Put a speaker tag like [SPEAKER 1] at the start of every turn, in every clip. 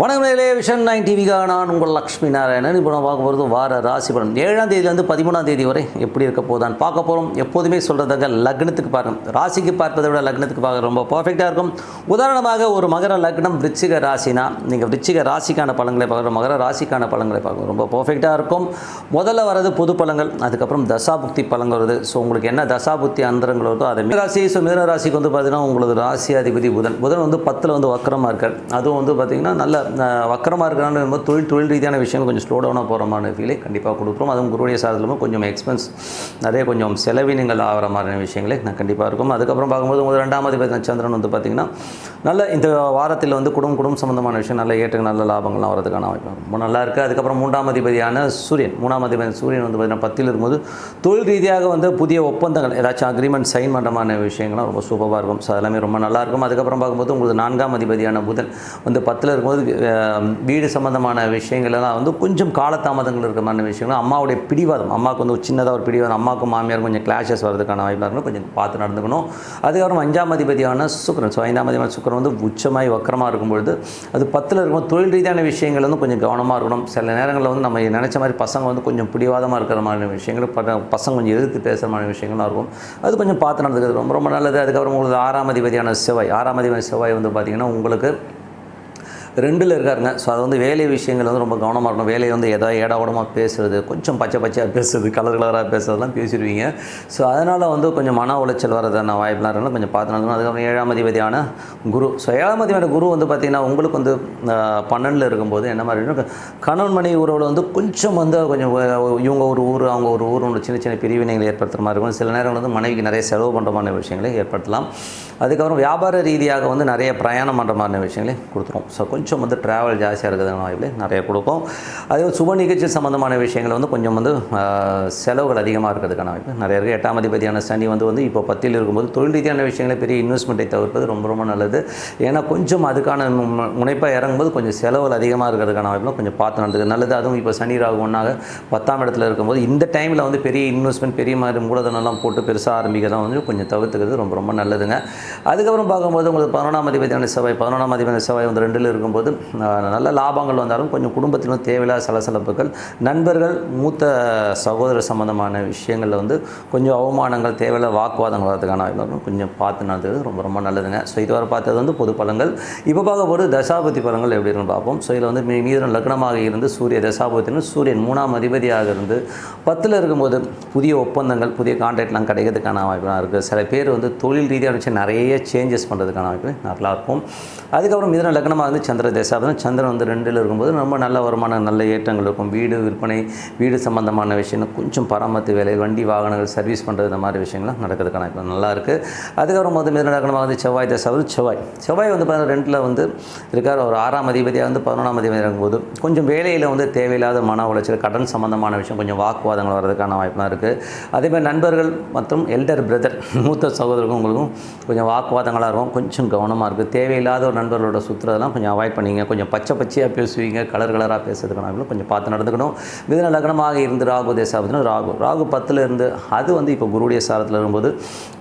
[SPEAKER 1] வணக்கம் vision nine டிவிக்காக நான் உங்கள் லக்ஷ்மி நாராயணன். இப்போ நான் பார்க்க போகிறது வார ராசி பலன். ஏழாம் தேதியிலேருந்து பதிமூணாம் தேதி வரை எப்படி இருக்க போதான் பார்க்க போகிறோம் எப்போதுமே சொல்கிறதாக லக்னத்துக்கு பார்க்கணும் ராசிக்கு பார்ப்பதை விட லக்னத்துக்கு பார்க்க ரொம்ப பர்ஃபெக்டாக இருக்கும். உதாரணமாக ஒரு மகர லக்னம் விருச்சிக ராசினா நீங்கள் விருச்சிக ராசிக்கான பழங்களை பார்க்குற மகர ராசிக்கான பழங்களை பார்க்க ரொம்ப பர்ஃபெக்டாக இருக்கும். முதல்ல வரது பொது பழங்கள் அதுக்கப்புறம் தசாபுக்தி பலன் வருது. ஸோ உங்களுக்கு என்ன தசாபுக்தி அந்தரங்கள் வருதோ அதை மிக ராசி. ஸோ மிதன ராசிக்கு வந்து பார்த்தீங்கன்னா உங்களது ராசி அதிபதி புதன். புதன் வந்து பத்தில் வந்து வக்கரமாக இருக்கார். அதுவும் வந்து பார்த்தீங்கன்னா நல்ல வக்கரமாக இருக்கிறான்னு போது தொழில் தொழில் ரீதியான விஷயம் கொஞ்சம் ஸ்லோ டவுனாக போகிற மாதிரி ஃபீலை கண்டிப்பாக கொடுக்குறோம் அதுவும் குருடைய சாதனமும் கொஞ்சம் எக்ஸ்பென்ஸ் நிறைய கொஞ்சம் செலவினங்கள் ஆகிற மாதிரியான விஷயங்களே நான் கண்டிப்பாக இருக்கும். அதுக்கப்புறம் பார்க்கும்போது உங்கள் ரெண்டாம் அதிபதி சந்திரன் வந்து பார்த்திங்கன்னா நல்ல இந்த வாரத்தில் வந்து குடும்பம் குடும்பம் சம்மந்தமான விஷயம் நல்ல ஏற்ற நல்ல லாபங்கள்லாம் வரதுக்கான வாய்ப்பு ரொம்ப நல்லா இருக்குது அதுக்கப்புறம் மூன்றாம் அதிபதியான சூரியன். மூணாம் அதிபதி சூரியன் வந்து பார்த்திங்கன்னா பத்தில் இருக்கும்போது தொழில் ரீதியாக வந்து புதிய ஒப்பந்தங்கள் ஏதாச்சும் அக்ரிமெண்ட் சைன் பண்ணுறமான விஷயங்கள்லாம் ரொம்ப சூப்பராக இருக்கும். ஸோ அதெல்லாமே ரொம்ப நல்லா இருக்கும். அதுக்கப்புறம் பார்க்கும்போது உங்களுக்கு நான்காம் அதிபதியான புதன் வந்து பத்தில் இருக்கும்போது வீடு சம்மந்தமான விஷயங்கள்லாம் வந்து கொஞ்சம் காலதாமதங்கள் இருக்கிற மாதிரி விஷயங்கள். அம்மாவுடைய பிடிவாதம். அம்மாவுக்கு வந்து சின்னதாக ஒரு பிடிவாதம். அம்மாவுக்கும் மாமியார் கொஞ்சம் கிளாஷஸ் வரதுக்கான வாய்ப்பாக இருக்கணும் கொஞ்சம் பார்த்து நடந்துக்கணும். அதுக்கப்புறம் அஞ்சாம் அதிபதியான சுக்கரன். ஸோ ஐந்தாம் அதிபதியான சுக்கரன் வந்து உச்சமாய் வக்கரமாக இருக்கும்பொழுது அது பத்தில் இருக்கும் தொழில் ரீதியான விஷயங்கள் வந்து கொஞ்சம் கவனமாக இருக்கணும். சில நேரங்களில் வந்து நம்ம நினச்ச மாதிரி பசங்க வந்து கொஞ்சம் பிடிவாதமாக இருக்கிற மாதிரி விஷயங்கள் பசங்க கொஞ்சம் எதிர்த்து பேசுகிற மாதிரி விஷயங்கள்லாம் இருக்கும். அது கொஞ்சம் பார்த்து நடந்துக்கிறது ரொம்ப ரொம்ப நல்லது. அதுக்கப்புறம் உங்களுக்கு ஆறாம் அதிபதியான செவ்வாய். ஆறாம் அதிபதி செவ்வாய் வந்து பார்த்திங்கன்னா உங்களுக்கு ரெண்டில் இருக்காருங்க. ஸோ அது வந்து வேலை விஷயங்கள் வந்து ரொம்ப கவனமாக இருக்கணும். வேலையை வந்து ஏதாவது ஏடாவடமாக பேசுறது கொஞ்சம் பச்சை பச்சையாக பேசுறது கலர் கலராக பேசுறதெல்லாம் பேசிடுவீங்க. ஸோ அதனால் வந்து கொஞ்சம் மன உளைச்சல் வரதான வாய்ப்புலாம் இருந்தாலும் கொஞ்சம் பார்த்து நடக்கணும் அதுக்கப்புறம் ஏழாம் அதிபதியான குரு. ஸோ ஏழாம் அதிபதியான குரு வந்து பார்த்திங்கன்னா உங்களுக்கு வந்து பன்னெண்டில் இருக்கும்போது என்ன மாதிரி கணவன் மனைவி உறவில் வந்து கொஞ்சம் வந்து கொஞ்சம் இவங்க ஒரு ஊர் அவங்க ஒரு ஊர் ஒன்று சின்ன சின்ன பிரிவினைகளை ஏற்படுத்துகிற மாதிரி இருக்கும். சில நேரம் வந்து மனைவிக்கு நிறைய செலவு பண்ணுற மாதிரி விஷயங்களை ஏற்படுத்தலாம். அதுக்கப்புறம் வியாபார ரீதியாக வந்து நிறைய பிரயாணம் பண்ணுற மாதிரி விஷயங்களை கொடுத்துரும். ஸோ கொஞ்சம் கொஞ்சம் வந்து ட்ராவல் ஜாஸ்தியாக இருக்கிறதுனால வாய்ப்பு நிறைய கொடுக்கும் அதே சுப நிகழ்ச்சி சம்மந்தமான விஷயங்கள் வந்து கொஞ்சம் வந்து செலவுகள் அதிகமாக இருக்கிறதுக்கான வாய்ப்பு. நிறைய இருக்குது எட்டாம் அதிபதியான சனி வந்து வந்து இப்போ பத்தியில் இருக்கும்போது தொழில் ரீதியான விஷயங்களை பெரிய இன்வெஸ்ட்மெண்ட்டை தவிர்ப்பது ரொம்ப ரொம்ப நல்லது. ஏன்னா கொஞ்சம் அதுக்கான முனைப்பாக இறங்கும்போது கொஞ்சம் செலவுகள் அதிகமாக இருக்கிறதுக்கான வாய்ப்புலாம் கொஞ்சம் பார்த்து நடந்துக்கு நல்லது. அதுவும் இப்போ சனி ராகு ஒன்றாக பத்தாம் இடத்துல இருக்கும்போது இந்த டைமில் வந்து பெரிய இன்வெஸ்ட்மெண்ட் பெரிய மாதிரி மூலதனம்லாம் போட்டு பெருசாக ஆரம்பிக்கிறதா வந்து கொஞ்சம் தவிர்த்துக்கிறது ரொம்ப ரொம்ப நல்லதுங்க. அதுக்கப்புறம் பார்க்கும்போது உங்களுக்கு பதினொன்றாம் அதிபதியான செவ்வாய் பதினொன்றாம் அதிபதியான செவ்வாய் வந்து ரெண்டில் இருக்கும் ஆஹ், நல்ல லாபங்கள் வந்தாலும் கொஞ்சம் குடும்பத்திலும் தேவையில்லாத சலசலப்புகள். நண்பர்கள் மூத்த சகோதர சம்பந்தமான விஷயங்களில் வந்து கொஞ்சம் அவமானங்கள் தேவையில்லாத வாக்குவாதங்கள் வரதுக்கான வாய்ப்பு இருக்கும். கொஞ்சம் பார்த்து நடந்தது ரொம்ப ரொம்ப நல்லதுங்க. ஸோ இதுவரை பார்த்தது வந்து பொது பலன்கள். இப்போ பார்க்க போது தசாபதி பலன்கள் எப்படி இருக்குன்னு பார்ப்போம். ஸோ இதில் வந்து மீ- மீதம் லக்னமாக இருந்து சூரிய தசாபத்தின்னு சூரியன் மூணாம் அதிபதியாக இருந்து பத்தில் இருக்கும்போது புதிய ஒப்பந்தங்கள் புதிய கான்ட்ராக்ட்லாம் கிடைக்கிறதுக்கான வாய்ப்புலாம் இருக்குது சில பேர் வந்து தொழில் ரீதியாக வச்சு நிறைய சேஞ்சஸ் பண்ணுறதுக்கான வாய்ப்பு நல்லா இருக்கும். அதுக்கப்புறம் மிதன லக்னமாக இருந்து சந்திர தசாபதம். சந்திரன் வந்து ரெண்டில் இருக்கும்போது ரொம்ப நல்ல வருமானம் நல்ல ஏற்றங்கள் இருக்கும். வீடு விற்பனை வீடு சம்பந்தமான விஷயங்கள் கொஞ்சம் பராமரித்து வேலை வண்டி வாகனங்கள் சர்வீஸ் பண்ணுறது இந்த மாதிரி விஷயங்கள்லாம் நடக்கிறதுக்கான வாய்ப்பு நல்லாயிருக்கு அதுக்கப்புறம் வந்து மிதன வந்து செவ்வாய் தசாவது செவ்வாய். செவ்வாய் வந்து பார்த்தீங்கன்னா ரெண்டில் வந்து இருக்கார். ஒரு ஆறாம் அதிபதியாக வந்து பதினொன்றாம் அதிபதி இருக்கும்போது கொஞ்சம் வேலையில் வந்து தேவையில்லாத மன உளைச்சல் கடன் சம்பந்தமான விஷயம் கொஞ்சம் வாக்குவாதங்கள் வர்றதுக்கான வாய்ப்புலாம் இருக்குது அதே மாதிரி நண்பர்கள் மற்றும் எல்டர் பிரதர் மூத்த சகோதரருக்கும் உங்களுக்கும் கொஞ்சம் வாக்குவாதங்களாக இருக்கும். கொஞ்சம் கவனமாக இருக்குது தேவையில்லாத ஒரு நண்பர்களோட சுற்றுறதெல்லாம் கொஞ்சம் அவாய்ட் பண்ணிங்க. கொஞ்சம் பச்சை பச்சையாக பேசுவீங்க. கலர் கலராக பேசுறதுக்கான கொஞ்சம் பார்த்து நடந்துக்கணும். மிதன லக்னமாக இருந்து ராகு தேசாபத்தினா ராகு. ராகு பத்தில் இருந்து அது வந்து இப்போ குருடைய சாரத்தில் இருக்கும்போது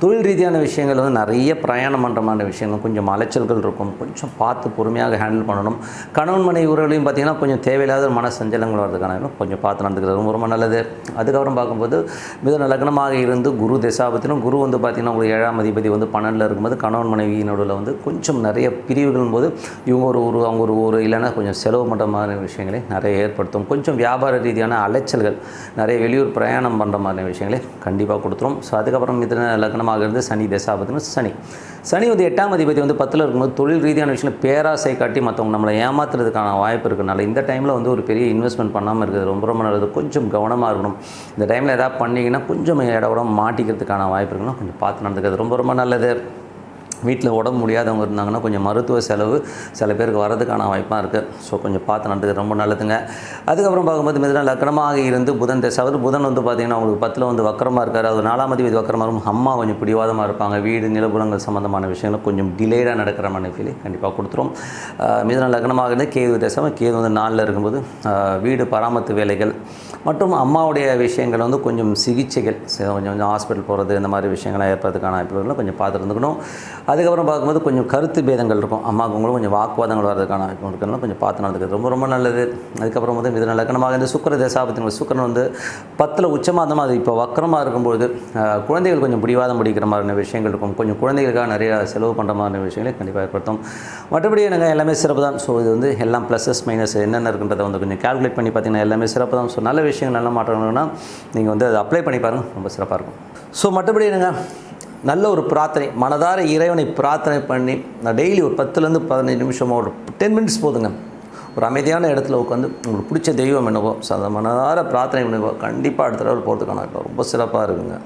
[SPEAKER 1] தொழில் ரீதியான விஷயங்கள் வந்து நிறைய பிரயாணம் பண்ணுற மாதிரி விஷயங்கள் கொஞ்சம் அலைச்சல்கள் இருக்கும். கொஞ்சம் பார்த்து பொறுமையாக ஹேண்டில் பண்ணணும். கணவன் மனைவி உறவுகளையும் பார்த்தீங்கன்னா கொஞ்சம் தேவையில்லாத மன சஞ்சலங்கள் வரதுக்கான கொஞ்சம் பார்த்து நடந்துக்கிறது ரொம்ப ரொம்ப நல்லது. அதுக்கப்புறம் பார்க்கும்போது மிதன லக்னமாக இருந்து குரு தேசாபத்தினும் குரு வந்து பார்த்திங்கன்னா உங்களுக்கு ஏழாம் அதிபதி வந்து பன்னெண்டில் இருக்கும்போது கணவன் மனைவி நடுவில் வந்து கொஞ்சம் நிறைய பிரிவுகள் போது இவங்க ஒரு ஒரு அவங்க ஒரு ஊர் இல்லைன்னா கொஞ்சம் செலவு பண்ணுற மாதிரி விஷயங்களை நிறைய ஏற்படுத்தும். கொஞ்சம் வியாபார ரீதியான அலைச்சல்கள் நிறைய வெளியூர் பிரயாணம் பண்ணுற மாதிரி விஷயங்களை கண்டிப்பாக கொடுத்துரும். ஸோ அதுக்கப்புறம் மிதன லக்னமாக இருந்து சனி தசாபத்தினும் சனி. சனி வந்து எட்டாம் அதிபதி வந்து பத்தில் இருக்கும்போது தொழில் ரீதியான விஷயம் பேராசை காட்டி மற்றவங்க நம்மளை ஏமாத்துறதுக்கான வாய்ப்பு இருக்கனால இந்த டைமில் வந்து ஒரு பெரிய இன்வெஸ்ட்மெண்ட் பண்ணாமல் இருக்கிறது ரொம்ப ரொம்ப நல்லது. கொஞ்சம் கவனமாக இருக்கணும். இந்த டைமில் எதாவது பண்ணீங்கன்னா கொஞ்சம் இடம் மாட்டிக்கிறதுக்கான வாய்ப்பு இருக்குன்னா கொஞ்சம் பார்த்து நடந்துக்கிறது ரொம்ப ரொம்ப நல்லது. வீட்டில் உடம்பு முடியாதவங்க இருந்தாங்கன்னா கொஞ்சம் மருத்துவ செலவு சில பேருக்கு வரதுக்கான வாய்ப்பாக இருக்குது ஸோ கொஞ்சம் பார்த்து நடந்துக்கிறது ரொம்ப நல்லதுங்க. அதுக்கப்புறம் பார்க்கும்போது மிதன லக்கணமாக இருந்து புதன் தசாவது புதன் வந்து பார்த்திங்கன்னா உங்களுக்கு பத்தில் வந்து வக்கரமாக இருக்கார். அது நாலாம் வீதி வக்கரமாக இருக்கும் அம்மா கொஞ்சம் பிடிவாதமாக இருப்பாங்க. வீடு நிலப்புறங்கள் சம்மந்தமான விஷயங்கள் கொஞ்சம் டிலேடாக நடக்கிற மாதிரி கண்டிப்பாக கொடுத்துரும். ஆஹ் மிதன லக்னமாக இருந்து கேது தசம் கேது வந்து நாளில் இருக்கும்போது வீடு பராமரித்து வேலைகள் மற்றும் அம்மாவுடைய விஷயங்கள் வந்து கொஞ்சம் சிகிச்சைகள் கொஞ்சம் கொஞ்சம் ஹாஸ்பிட்டல் போகிறது இந்த மாதிரி விஷயங்கள்லாம் ஏற்படுறதுக்கான வாய்ப்புகள்லாம் கொஞ்சம் பார்த்து இருந்துக்கணும் அதுக்கப்புறம் பார்க்கும்போது கொஞ்சம் கருத்து பேதங்கள் இருக்கும். அம்மாவுங்களும் கொஞ்சம் வாக்குவாதங்கள் வர்றதுக்கான வாய்ப்பு இருக்குன்னா கொஞ்சம் பார்த்து நடந்துக்கிறது ரொம்ப ரொம்ப நல்லது. அதுக்கப்புறம் வந்து மிதன லக்கணமாக இந்த சுக்கர தசாபத்தின் சுக்கரன் வந்து பத்தில் உச்சமாக அந்த மாதிரி இப்போ வக்கரமாக இருக்கும்போது குழந்தைகள் கொஞ்சம் பிடிவாதம் பிடிக்கிற மாதிரியான விஷயங்கள் இருக்கும். கொஞ்சம் குழந்தைகளுக்காக நிறைய செலவு பண்ணுற மாதிரியான விஷயங்களை கண்டிப்பாக ஏற்படுத்தும். மற்றபடி எனக்கு எல்லாமே சிறப்பு தான் ஸோ இது வந்து எல்லாம் ப்ளஸஸ் மைனஸ் என்னென்ன இருக்குன்றதை வந்து கொஞ்சம் கால்குலேட் பண்ணி பார்த்தீங்கன்னா எல்லாமே சிறப்பு தான் ஸோ நல்ல விஷயங்கள் நல்ல மாற்றங்கள்னா நீங்கள் வந்து அதை அப்ளை பண்ணி பாருங்கள் ரொம்ப சிறப்பாக இருக்கும். ஸோ மற்றபடி என்னங்க? நல்ல ஒரு பிரார்த்தனை மனதார இறைவனை பிரார்த்தனை பண்ணி நான் டெய்லி ஒரு பத்துலேருந்து பதினஞ்சு நிமிஷமோ ஒரு டென் மினிட்ஸ் போதுங்க. ஒரு அமைதியான இடத்துல உட்காந்து உங்களுக்கு பிடிச்ச தெய்வம் என்னவோ ஸோ அதை மனதார பிரார்த்தனை பண்ணுவோம் கண்டிப்பாக அடுத்த லெவல் போகிறதுக்கான ரொம்ப சிறப்பாக இருக்குங்க.